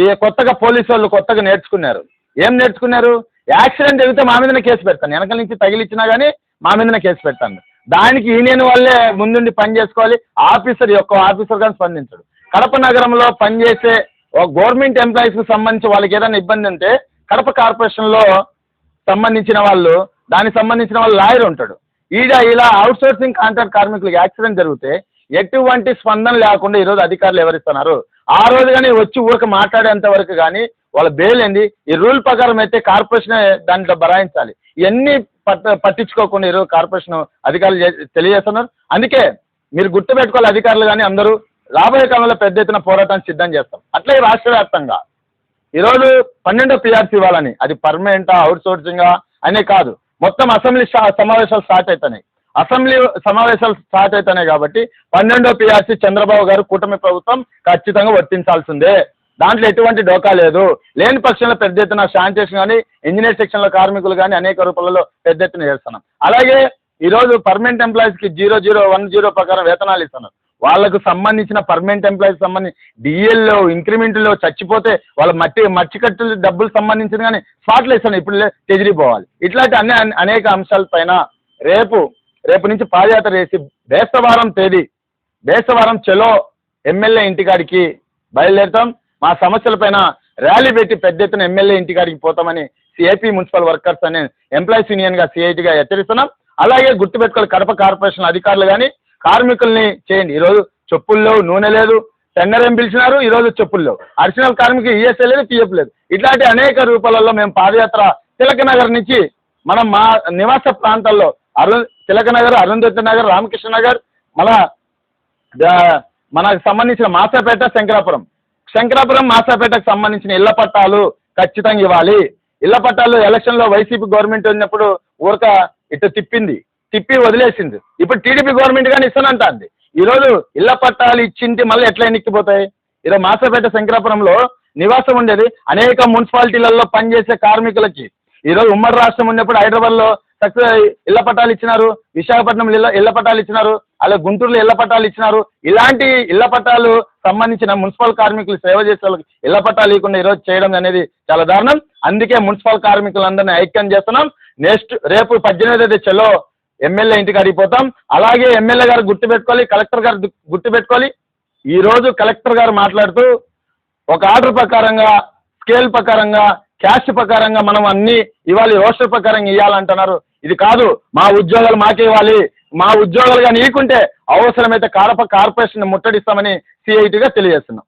ఈ కొత్తగా పోలీసు వాళ్ళు కొత్తగా నేర్చుకున్నారు. ఏం నేర్చుకున్నారు? యాక్సిడెంట్ జరిగితే మా మీదనే కేసు పెడతాను. వెనకాల నుంచి తగిలిచ్చినా కానీ మా మీదనే కేసు పెడతాను. దానికి యూనియన్ వాళ్ళే ముందుండి పని చేసుకోవాలి. ఆఫీసర్ యొక్క ఆఫీసర్ కానీ స్పందించడు. కడప నగరంలో పనిచేసే ఒక గవర్నమెంట్ ఎంప్లాయీస్కి సంబంధించి వాళ్ళకి ఏదైనా ఇబ్బంది ఉంటే కడప కార్పొరేషన్లో సంబంధించిన వాళ్ళు దానికి సంబంధించిన వాళ్ళు లాయర్ ఉంటాడు. ఈడ ఇలా అవుట్ సోర్సింగ్ కాంట్రాక్ట్ కార్మికులకు యాక్సిడెంట్ జరిగితే ఎటువంటి స్పందన లేకుండా ఈరోజు అధికారులు ఎవరిస్తున్నారు? ఆ రోజు కానీ వచ్చి ఊరికి మాట్లాడేంత వరకు కానీ వాళ్ళ బెయిల్ ఏంది? ఈ రూల్ ప్రకారం అయితే కార్పొరేషన్ దాంట్లో భరాయించాలి ఇవన్నీ పట్ట పట్టించుకోకుండా ఈరోజు కార్పొరేషన్ అధికారులు తెలియజేస్తున్నారు. అందుకే మీరు గుర్తుపెట్టుకోవాలి అధికారులు కానీ అందరూ రాబోయే కాలంలో పెద్ద ఎత్తున పోరాటాన్ని సిద్ధం చేస్తాం. అట్లే రాష్ట్ర వ్యాప్తంగా. ఈరోజు పన్నెండో పిఆర్సీ ఇవ్వాలని. అది పర్మనెంటా అవుట్ సోర్సింగా అనే కాదు. మొత్తం అసెంబ్లీ సమావేశాలు స్టార్ట్ అవుతున్నాయి అసెంబ్లీ సమావేశాలు స్టార్ట్ అవుతున్నాయి కాబట్టి పన్నెండో పిఆర్సీ చంద్రబాబు గారు కూటమి ప్రభుత్వం ఖచ్చితంగా వర్తించాల్సిందే. దాంట్లో ఎటువంటి డోకా లేదు. లేని పక్షంలో పెద్ద ఎత్తున శానిటేషన్ కానీ ఇంజనీర్ సెక్షన్లో కార్మికులు కానీ అనేక రూపాలలో పెద్ద ఎత్తున చేస్తున్నాం. అలాగే ఈరోజు పర్మనెంట్ ఎంప్లాయీస్కి జీరో జీరో వన్ జీరో ప్రకారం వేతనాలు ఇస్తున్నారు. వాళ్ళకు సంబంధించిన పర్మనెంట్ ఎంప్లాయీస్ సంబంధించి డిఎల్లో ఇంక్రిమెంట్లో చచ్చిపోతే వాళ్ళ మట్టి మట్టి కట్టులు డబ్బులు సంబంధించిన కానీ స్పాట్లు ఇస్తాను ఇప్పుడు తెదిరిపోవాలి ఇట్లాంటి అన్ని అన్ని- అనేక అంశాలపైన రేపు రేపు నుంచి పాదయాత్ర చేసి బేస్తవారం తేదీ బేస్తవారం చెలో ఎమ్మెల్యే ఇంటికాడికి బయలుదేరుతాం. మా సమస్యలపైన ర్యాలీ పెట్టి పెద్ద ఎత్తున ఎమ్మెల్యే ఇంటికాడికి పోతామని సిఐపి మున్సిపల్ వర్కర్స్ అనే ఎంప్లాయీస్ యూనియన్గా సిఐటిగా హెచ్చరిస్తున్నాం. అలాగే గుర్తుపెట్టుకోవాలి కడప కార్పొరేషన్ అధికారులు కానీ కార్మికుల్ని చేయండి. ఈరోజు చెప్పుల్లో నూనె లేదు. టెండర్ ఏం పిలిచినారు? ఈరోజు చెప్పుల్లో అడిషనల్ కార్మిక ఈఎస్ఐ లేదు పిఎఫ్ లేదు. ఇట్లాంటి అనేక రూపాలలో మేము పాదయాత్ర తిలక నగర్ నుంచి మనం మా నివాస ప్రాంతాల్లో అరుణ్ తిలక నగర్ అరుంధతి నగర్ రామకృష్ణ నగర్ మళ్ళా మనకు సంబంధించిన మాసాపేట శంకరాపురం. శంకరాపురం మాసాపేటకు సంబంధించిన ఇళ్ళ పట్టాలు ఖచ్చితంగా ఇవ్వాలి. ఇళ్ళ పట్టాలు ఎలక్షన్లో వైసీపీ గవర్నమెంట్ ఉన్నప్పుడు ఊరక ఇటు తిప్పింది. తిప్పి వదిలేసింది. ఇప్పుడు టీడీపీ గవర్నమెంట్ కానీ ఇస్తానంటుంది. ఈరోజు ఇళ్ళ పట్టాలు ఇచ్చింటి మళ్ళీ ఎట్లా ఎన్నిక్కిపోతాయి ఈరోజు మాసాపేట శంకరాపురంలో నివాసం ఉండేది అనేక మున్సిపాలిటీలలో పనిచేసే కార్మికులకి. ఈరోజు ఉమ్మడి రాష్ట్రం ఉన్నప్పుడు హైదరాబాద్లో సక్సెస్ ఇళ్ళ పట్టాలు ఇచ్చినారు విశాఖపట్నం ఇళ్ళ ఇళ్ళ పట్టాలు ఇచ్చినారు అలాగే గుంటూరులో ఇళ్ళ పట్టాలు ఇచ్చినారు. ఇలాంటి ఇళ్ళ పట్టాలు సంబంధించిన మున్సిపల్ కార్మికులు సేవ చేసే వాళ్ళకి ఇళ్ళ పట్టాలు ఇవ్వకుండా ఈరోజు చేయడం అనేది చాలా దారుణం. అందుకే మున్సిపల్ కార్మికులందరినీ ఐక్యం చేస్తున్నాం. నెక్స్ట్ రేపు పద్దెనిమిది తేదీ చెలో ఎమ్మెల్యే ఇంటికి అడిగిపోతాం అలాగే ఎమ్మెల్యే గారు గుర్తుపెట్టుకోవాలి కలెక్టర్ గారు గు- గుర్తుపెట్టుకోవాలి ఈ రోజు కలెక్టర్ గారు మాట్లాడుతూ ఒక ఆర్డర్ ప్రకారంగా స్కేల్ ప్రకారంగా క్యాష్ ప్రకారంగా మనం అన్ని ఇవ్వాలి రోస్టర్ ప్రకారంగా ఇవ్వాలంటున్నారు ఇది కాదు మా ఉద్యోగాలు మాకే ఇవ్వాలి. మా ఉద్యోగాలు కానీ ఇవ్వకుంటే అవసరమైతే కారప కార్పొరేషన్ ముట్టడిస్తామని సిఐటిగా తెలియజేస్తున్నాం.